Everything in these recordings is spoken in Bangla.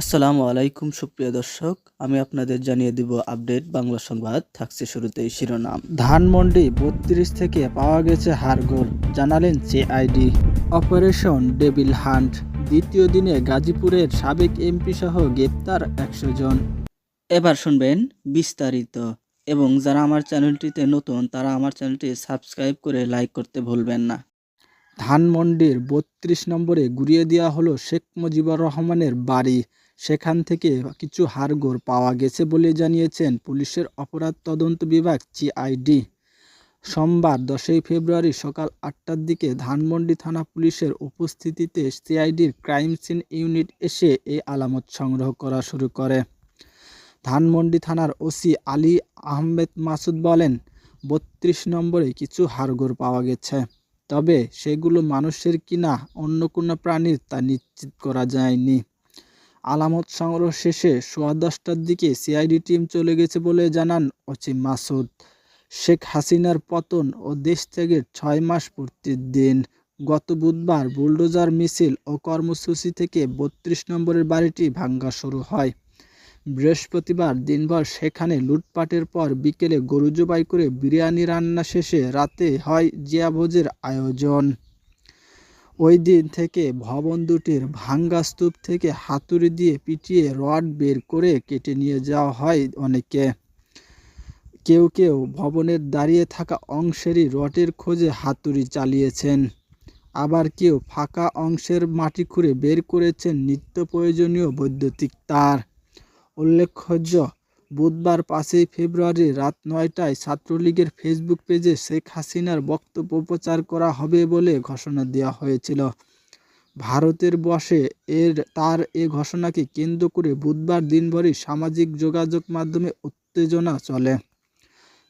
আসসালামু আলাইকুম, সুপ্রিয় দর্শক। আমি আপনাদের জানিয়ে দিব আপডেট বাংলা সংবাদ। থাকছে শুরুতেই শিরোনাম। ধানমন্ডি বত্রিশ থেকে পাওয়া গেছে হারগোল জানালেন জেআইডি। অপারেশন ডেবিল হান্ট, দ্বিতীয় দিনে গাজীপুরের সাবেক এমপি সহ গ্রেপ্তার একশো জন। এবার শুনবেন বিস্তারিত, এবং যারা আমার চ্যানেলটিতে নতুন, তারা আমার চ্যানেলটি সাবস্ক্রাইব করে লাইক করতে ভুলবেন না। ধানমন্ডির বত্রিশ নম্বরে গুড়িয়ে দেওয়া হলো শেখ মুজিবুর রহমানের বাড়ি। সেখান থেকে কিছু হাড়গোড় পাওয়া গেছে বলে জানিয়েছেন পুলিশের অপরাধ তদন্ত বিভাগ সিআইডি সোমবার দশই ফেব্রুয়ারি সকাল আটটার দিকে ধানমন্ডি থানা পুলিশের উপস্থিতিতে সিআইডির ক্রাইম সিন ইউনিট এসে এই আলামত সংগ্রহ করা শুরু করে। ধানমন্ডি থানার ওসি আলী আহমেদ মাসুদ বলেন, বত্রিশ নম্বরে কিছু হাড়গোড় পাওয়া গেছে, তবে সেগুলো মানুষের কিনা, অন্য কোনো প্রাণীর তা নিশ্চিত করা যায়নি। আলামত সংগ্রহ শেষে সোয়া দশটার দিকে সিআইডি টিম চলে গেছে বলে জানান অচিম মাসুদ। শেখ হাসিনার পতন ও দেশ ত্যাগের ছয় মাস পূর্তির দিন। গত বুধবার বুলডোজার মিছিল ও কর্মসূচি থেকে বত্রিশ নম্বরের বাড়িটি ভাঙ্গা শুরু হয়। বৃহস্পতিবার দিনভর সেখানে লুটপাটের পর বিকেলে গরু জবাই করে বিরিয়ানি রান্না শেষে রাতে হয় জিয়াভোজের আয়োজন। ওই দিন থেকে ভবন দুটির ভাঙ্গা স্তূপ থেকে হাতুড়ি দিয়ে পিটিয়ে রড বের করে কেটে নিয়ে যাওয়া হয় অনেকে কেউ কেউ ভবনের দাঁড়িয়ে থাকা অংশেরই রডের খোঁজে হাতুড়ি চালিয়েছেন। আবার কেউ ফাঁকা অংশের মাটি খুঁড়ে বের করেছেন নিত্য প্রয়োজনীয় বৈদ্যুতিক তার। উল্লেখ্য বুধবার পাঁচই ফেব্রুয়ারি রাত নয়টায় ছাত্রলীগের ফেসবুক পেজে শেখ হাসিনার বক্তব্য প্রচার করা হবে বলে ঘোষণা দেওয়া হয়েছিল। ভারতের বসে এর, তার এ ঘোষণাকে কেন্দ্র করে বুধবার দিনভরই সামাজিক যোগাযোগ মাধ্যমে উত্তেজনা চলে।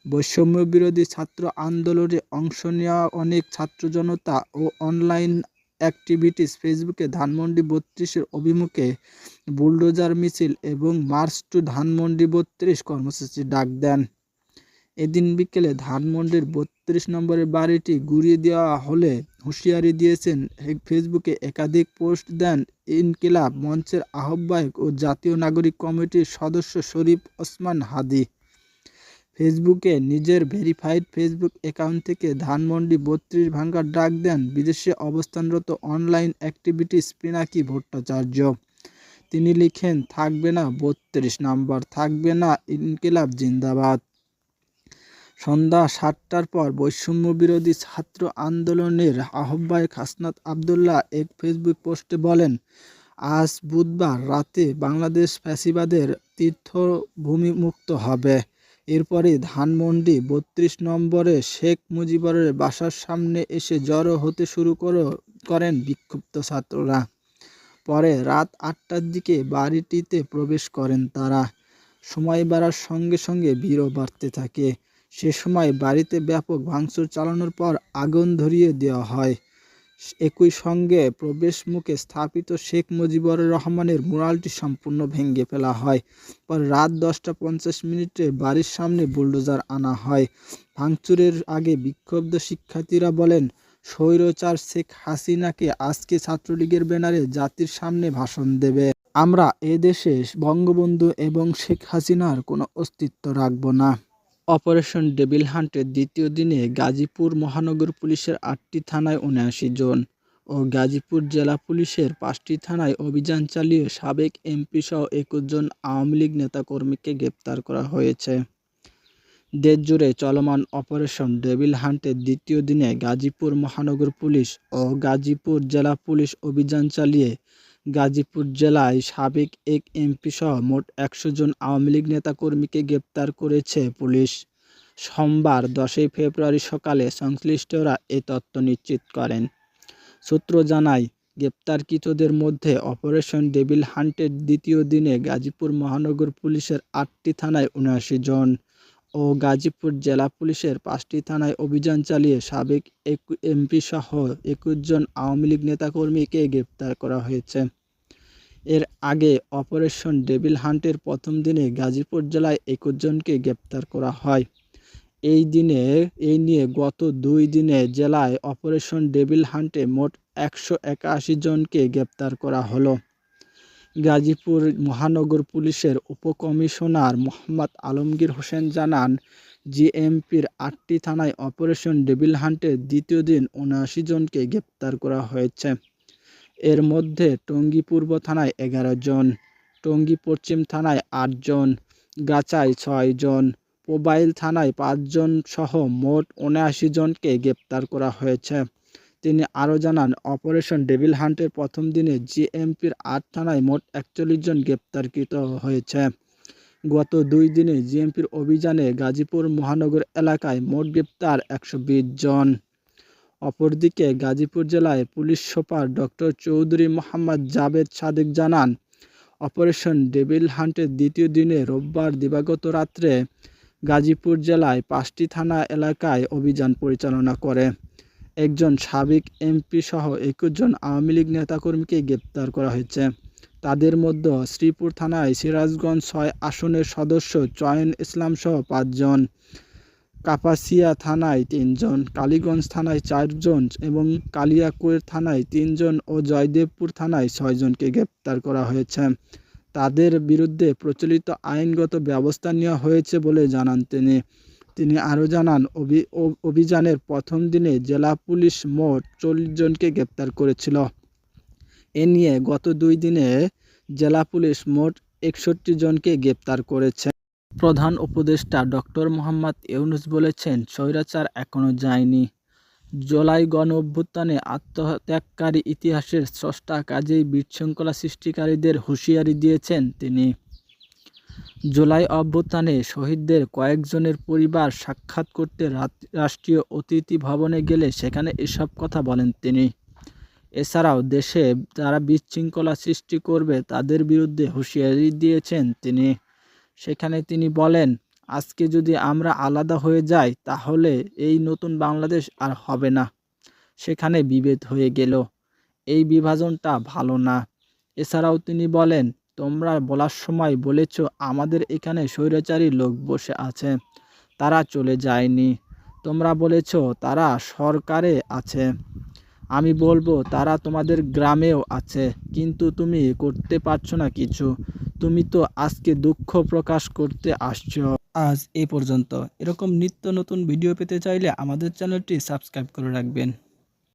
বৈষম্য বিরোধী ছাত্র আন্দোলনে অংশ নেওয়া অনেক ছাত্র জনতা ও অনলাইন অ্যাক্টিভিটিস ফেসবুকে ধানমন্ডি বত্রিশের অভিমুখে বুলডোজার মিছিল এবং মার্চ টু ধানমন্ডি বত্রিশ কর্মসূচি ডাক দেন। এদিন বিকেলে ধানমন্ডির বত্রিশ নম্বরের বাড়িটি গুড়িয়ে দেওয়া হলে হুঁশিয়ারি দিয়েছেন ফেসবুকে একাধিক পোস্ট দেন ইনকিলাব মঞ্চের আহ্বায়ক ও জাতীয় নাগরিক কমিটির সদস্য শরীফ ওসমান হাদি। ফেসবুকে নিজের ভেরিফাইড ফেসবুক অ্যাকাউন্ট থেকে ধানমন্ডি বত্রিশ ভাঙ্গার ডাক দেন বিদেশে অবস্থানরত অনলাইন অ্যাক্টিভিটিস পিনাকি ভট্টাচার্য। তিনি লিখেন, থাকবে না বত্রিশ নাম্বার, থাকবে না ইনকিলাব জিন্দাবাদ। সন্ধ্যা সাতটার পর বৈষম্য বিরোধী ছাত্র আন্দোলনের আহ্বায়ক হাসনাত আবদুল্লাহ এক ফেসবুক পোস্টে বলেন, আজ বুধবার রাতে বাংলাদেশ ফ্যাসিবাদের তীর্থভূমি মুক্ত হবে। এরপরে ধানমন্ডি বত্রিশ নম্বরে শেখ মুজিবরের বাসার সামনে এসে জড়ো হতে শুরু করেন বিক্ষুব্ধ ছাত্ররা। পরে রাত আটটার দিকে বাড়িটিতে প্রবেশ করেন তারা। সময় বাড়ার সঙ্গে সঙ্গে ভিড়ও বাড়তে থাকে। সে সময় বাড়িতে ব্যাপক ভাঙচুর চালানোর পর আগুন ধরিয়ে দেওয়া হয়। একই সঙ্গে প্রবেশ মুখে স্থাপিত শেখ মুজিবুর রহমানের মুরালটি সম্পূর্ণ ভেঙে ফেলা হয়। পর রাত দশটা পঞ্চাশ মিনিটে বাড়ির সামনে বুলডোজার আনা হয়। ভাঙচুরের আগে বিক্ষুব্ধ শিক্ষার্থীরা বলেন, স্বৈরচার শেখ হাসিনাকে আজকে ছাত্রলীগের ব্যানারে জাতির সামনে ভাষণ দেবে। আমরা এদেশে বঙ্গবন্ধু এবং শেখ হাসিনার কোনো অস্তিত্ব রাখব না। অপারেশন ডেবিল হান্টের দ্বিতীয় দিনে গাজীপুর মহানগর পুলিশের আটটি থানায় উনআশি জন ও গাজীপুর জেলা পুলিশের পাঁচটি থানায় অভিযান চালিয়ে সাবেক এমপি সহ একুশ জন আওয়ামী লীগ নেতাকর্মীকে গ্রেপ্তার করা হয়েছে। দেশজুড়ে চলমান অপারেশন ডেভিল হান্টের দ্বিতীয় দিনে গাজীপুর মহানগর পুলিশ ও গাজীপুর জেলা পুলিশ অভিযান চালিয়ে গাজীপুর জেলায় সাবেক এক এমপি সহ মোট একশো জন আওয়ামী লীগ নেতাকর্মীকে গ্রেপ্তার করেছে পুলিশ। সোমবার দশই ফেব্রুয়ারি সকালে সংশ্লিষ্টরা এ তথ্য নিশ্চিত করেন। সূত্র জানায়, গ্রেপ্তারকৃতদের মধ্যে অপারেশন ডেভিল হান্টের দ্বিতীয় দিনে গাজীপুর মহানগর পুলিশের আটটি থানায় উনআশি জন ও গাজীপুর জেলা পুলিশের পাঁচটি থানায় অভিযান চালিয়ে সাবেক এমপি সহ একুশ জন আওয়ামী লীগ নেতাকর্মীকে গ্রেপ্তার করা হয়েছে। এর আগে অপারেশন ডেভিল হান্টের প্রথম দিনে গাজীপুর জেলায় একুশ জনকে গ্রেপ্তার করা হয়। এই দিনে, এই নিয়ে গত দুই দিনে জেলায় অপারেশন ডেভিল হান্টে মোট একশো একাশি জনকে গ্রেপ্তার করা হলো। গাজীপুর মহানগর পুলিশের উপকমিশনার মোহাম্মদ আলমগীর হোসেন জানান, জিএমপির আটটি থানায় অপারেশন ডেভিল হান্টের দ্বিতীয় দিন উনআশি জনকে গ্রেপ্তার করা হয়েছে। এর মধ্যে টঙ্গী পূর্ব থানায় এগারো জন, টঙ্গী পশ্চিম থানায় আটজন গাচায় ছয় জন মোবাইল থানায় পাঁচজন সহ মোট উনআশি জনকে গ্রেপ্তার করা হয়েছে। তিনি আরও জানান, অপারেশন ডেভিল হান্টের প্রথম দিনে জিএমপির আট থানায় মোট একচল্লিশ জন গ্রেপ্তারকৃত হয়েছে। গত দুই দিনে জিএমপির অভিযানে গাজীপুর মহানগর এলাকায় মোট গ্রেপ্তার একশো বিশ জন। অপরদিকে গাজীপুর জেলায় police super doctor Chowdhury Mohammad Jabed Sadek জানান, অপারেশন ডেভিল হান্টের দ্বিতীয় দিনে রোববার দিবাগত রাত্রে গাজীপুর জেলায় পাঁচটি থানা এলাকায় অভিযান পরিচালনা করে। একজন সাবেক এমপি সহ একুশ জন আওয়ামী লীগ নেতাকর্মীকে গ্রেপ্তার করা হয়েছে। তাদের মধ্যে শ্রীপুর থানায় সিরাজগঞ্জ ছয় আসনের সদস্য চয়ন ইসলাম সহ পাঁচজন, কাপাসিয়া থানায় তিনজন, কালীগঞ্জ থানায় চারজন এবং কালিয়াকৈর থানায় তিনজন ও জয়দেবপুর থানায় ছয়জনকে গ্রেপ্তার করা হয়েছে। তাদের বিরুদ্ধে প্রচলিত আইনগত ব্যবস্থা নেওয়া হয়েছে বলে জানান তিনি। তিনি আরও জানান অভিযানের প্রথম দিনে জেলা পুলিশ মোট চল্লিশ জনকে গ্রেপ্তার করেছিল। এ নিয়ে গত দুই দিনে জেলা পুলিশ মোট একষট্টি জনকে গ্রেপ্তার করেছে। প্রধান উপদেষ্টা ডক্টর মোহাম্মদ ইউনুস বলেছেন, স্বৈরাচার এখনও যায়নি। জুলাই গণ অভ্যুত্থানে আত্মত্যাগকারী ইতিহাসের স্রষ্টা কাজেই বিশৃঙ্খলা সৃষ্টিকারীদের হুঁশিয়ারি দিয়েছেন তিনি। জুলাই অভ্যুত্থানে শহীদদের কয়েকজনের পরিবার সাক্ষাৎ করতে রাষ্ট্রীয় অতিথি ভবনে গেলে সেখানে এসব কথা বলেন তিনি। এছাড়াও দেশে যারা বিশৃঙ্খলা সৃষ্টি করবে তাদের বিরুদ্ধে হুঁশিয়ারি দিয়েছেন তিনি। সেখানে তিনি বলেন, আজকে যদি আমরা আলাদা হয়ে যাই তাহলে এই নতুন বাংলাদেশ আর হবে না। সেখানে বিভেদ হয়ে গেল। এই বিভাজনটা ভালো না। এছাড়াও তিনি বলেন তোমরা বলার সময় বলেছ, আমাদের এখানে স্বৈরাচারী লোক বসে আছে। তারা চলে যায়নি। তোমরা বলেছ, তারা সরকারে আছে। আমি বলব, তারা তোমাদের গ্রামেও আছে। কিন্তু তুমি করতে পারছ না কিছু। তুমি তো আজকে দুঃখ প্রকাশ করতে আসছো। আজ এ পর্যন্ত। এরকম নিত্য নতুন ভিডিও পেতে চাইলে আমাদের চ্যানেলটি সাবস্ক্রাইব করে রাখবেন।